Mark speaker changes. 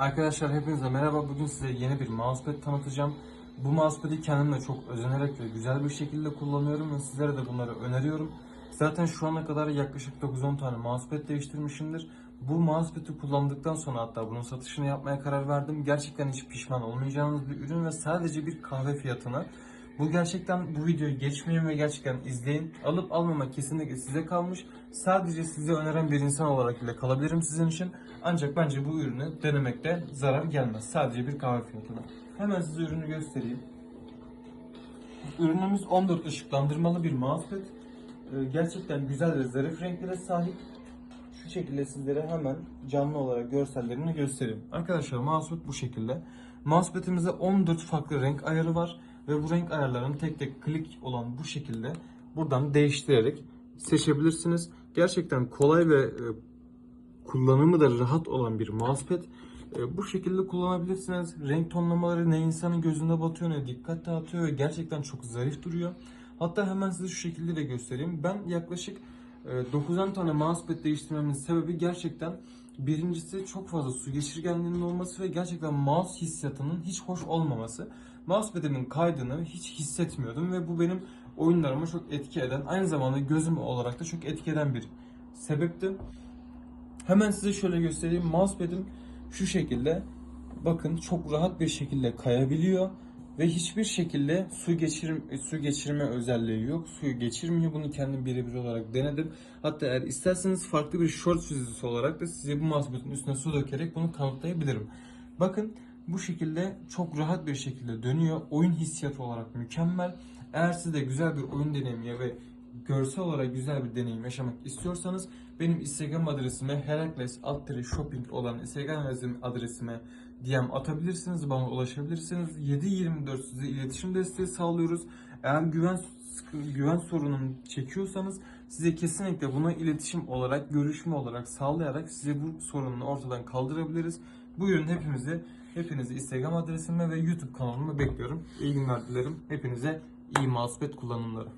Speaker 1: Arkadaşlar hepinize merhaba. Bugün size yeni bir mousepad tanıtacağım. Bu mousepad'i kendimle çok özenerek ve güzel bir şekilde kullanıyorum ve sizlere de bunları öneriyorum. Zaten şu ana kadar yaklaşık 9-10 tane mousepad değiştirmişimdir. Bu mousepad'i kullandıktan sonra hatta bunun satışını yapmaya karar verdim. Gerçekten hiç pişman olmayacağınız bir ürün ve sadece bir kahve fiyatına. Bu gerçekten bu videoyu geçmeyin ve gerçekten izleyin. Alıp almama kesinlikle size kalmış. Sadece size öneren bir insan olarak bile kalabilirim sizin için. Ancak bence bu ürünü denemekte zarar gelmez. Sadece bir kahve fiyatına. Hemen size ürünü göstereyim. Ürünümüz 14 ışıklandırmalı bir mousepad. Ee, Gerçekten güzel ve zarif renklere sahip. Şu şekilde sizlere hemen canlı olarak görsellerini göstereyim. Arkadaşlar mousepad bu şekilde. Mousepad'imizde 14 farklı renk ayarı var ve bu renk ayarlarını tek tek klik olan bu şekilde buradan değiştirerek seçebilirsiniz. Gerçekten kolay ve e, kullanımı da rahat olan bir mousepad. E, bu şekilde kullanabilirsiniz. Renk tonlamaları ne insanın gözünde batıyor ne dikkat dağıtıyor ve gerçekten çok zarif duruyor. Hatta hemen size şu şekilde de göstereyim. Ben yaklaşık e, 9 tane mousepad değiştirmemin sebebi gerçekten birincisi çok fazla su geçirgenliğinin olması ve gerçekten mouse hissiyatının hiç hoş olmaması. Mousepad'imin kaydını hiç hissetmiyordum ve bu benim oyunlarıma çok etki eden, aynı zamanda gözüm olarak da çok etki eden bir sebepti. Hemen size şöyle göstereyim. Mousepad'im şu şekilde bakın çok rahat bir şekilde kayabiliyor ve hiçbir şekilde su geçirim su geçirme özelliği yok. Suyu geçirmiyor. Bunu kendim birebir olarak denedim. Hatta eğer isterseniz farklı bir short çizgisi olarak da size bu mousepad'in üstüne su dökerek bunu kanıtlayabilirim. Bakın bu şekilde çok rahat bir şekilde dönüyor. Oyun hissiyatı olarak mükemmel. Eğer siz de güzel bir oyun deneyimi ve görsel olarak güzel bir deneyim yaşamak istiyorsanız benim Instagram adresime Herakles shopping olan Instagram adresime DM atabilirsiniz, bana ulaşabilirsiniz. 7-24 size iletişim desteği sağlıyoruz. Eğer güven güven sorununu çekiyorsanız size kesinlikle buna iletişim olarak, görüşme olarak sağlayarak size bu sorununu ortadan kaldırabiliriz. Buyurun hepimizi, hepinizi Instagram adresime ve YouTube kanalıma bekliyorum. İyi günler dilerim. Hepinize iyi mousepad kullanımları.